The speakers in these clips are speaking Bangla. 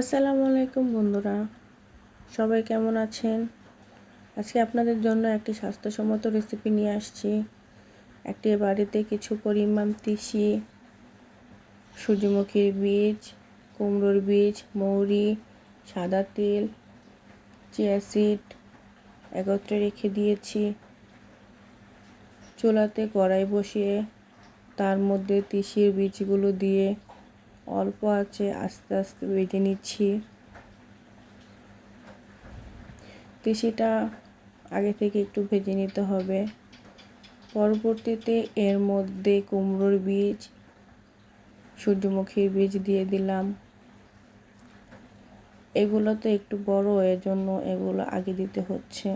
আসসালামু আলাইকুম বন্ধুরা। সবাই কেমন আছেন? আজকে আপনাদের জন্য একটি স্বাস্থ্যসম্মত রেসিপি নিয়ে আসছি। একটি বাড়িতে কিছু পরিমাণ তিসি সূর্যমুখীর বীজ, কুমড়োর বীজ, মৌরি, সাদা তেল চিয়াসিড একত্রে রেখে দিয়েছি। চুলাতে কড়াই বসিয়ে তার মধ্যে তিসির বীজগুলো দিয়ে অল্প আছে, আস্তে আস্তে ভেজে নিচ্ছি। তিসিটা আগে থেকে একটু ভেজে নিতে হবে। পরবর্তীতে এর মধ্যে কুমড়োর বীজ, সূর্যমুখীর বীজ দিয়ে দিলাম। এগুলো তো একটু বড় এর জন্য এগুলো আগে দিতে হচ্ছে।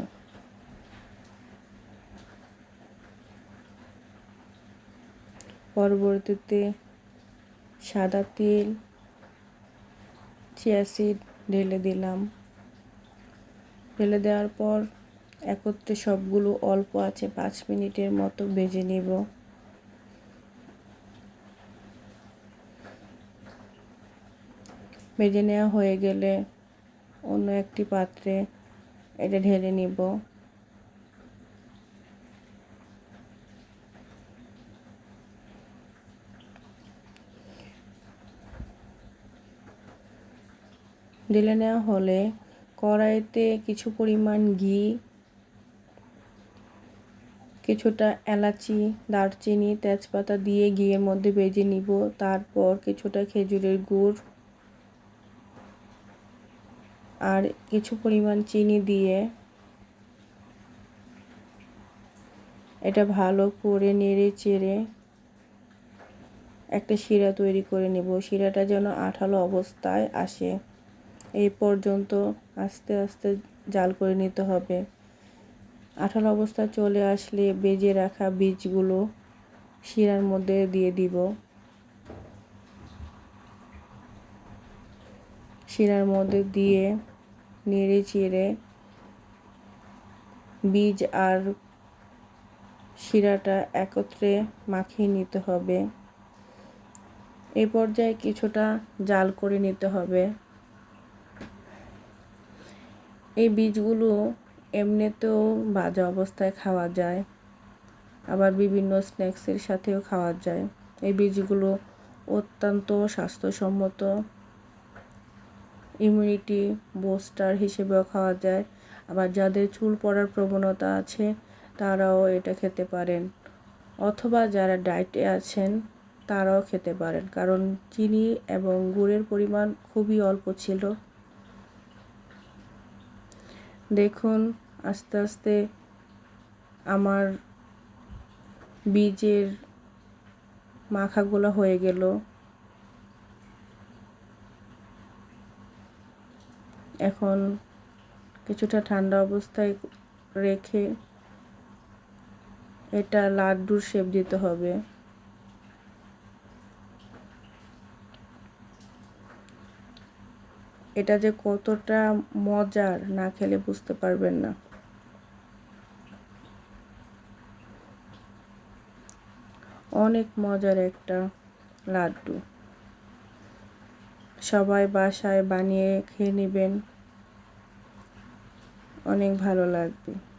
পরবর্তীতে সাদা তেল চিয়াসিড ঢেলে দিলাম। ঢেলে দেওয়ার পর একত্রে সবগুলো অল্প আছে, পাঁচ মিনিটের মতো ভেজে নেব। ভেজে নেওয়া হয়ে গেলে অন্য একটি পাত্রে এটা ঢেলে নিব। ঢেলে নেওয়া হলে কড়াইতে কিছু পরিমাণ ঘি, কিছুটা এলাচি, দারচিনি, তেজপাতা দিয়ে ঘিয়ের মধ্যে ভেজে নিব। তারপর কিছুটা খেজুরের গুড় আর কিছু পরিমাণ চিনি দিয়ে এটা ভালো করে নেড়ে চেড়ে একটা শিরা তৈরি করে নেব। শিরাটা যেন আঠালো অবস্থায় আসে। এই পর্যন্ত আস্তে আস্তে জাল করে নিতে হবে। আঠালো অবস্থা চলে আসলে বেজে রাখা বীজগুলো শিরার মধ্যে দিয়ে দিব। শিরার মধ্যে দিয়ে নেড়ে চেড়ে বীজ আর শিরাটা একত্রে মাখিয়ে নিতে হবে। এই পর্যায়ে কিছুটা জাল করে নিতে হবে। এই বীজগুলো এমনিতেও ভাজা অবস্থায় খাওয়া যায়। আবার বিভিন্ন স্ন্যাক্সের সাথেও খাওয়া যায়। এই বীজগুলো অত্যন্ত স্বাস্থ্যসম্মত। ইমিউনিটি বুস্টার হিসেবেও খাওয়া যায়। আবার যাদের চুল পড়ার প্রবণতা আছে, তারাও এটা খেতে পারেন। অথবা যারা ডায়েটে আছেন, তারাও খেতে পারেন। কারণ চিনি এবং গুড়ের পরিমাণ খুবই অল্প ছিল। দেখুন, আস্তে আস্তে আমার বীজের মাখাগুলো হয়ে গেল। এখন কিছুটা ঠান্ডা অবস্থায় রেখে এটা লাড্ডুর শেপ দিতে হবে। এটা যে কতটা মজার না খেলে বুঝতে পারবেন না। অনেক মজার একটা লাড্ডু। সবাই বাসায় বানিয়ে খেয়ে নেবেন। অনেক ভালো লাগবে।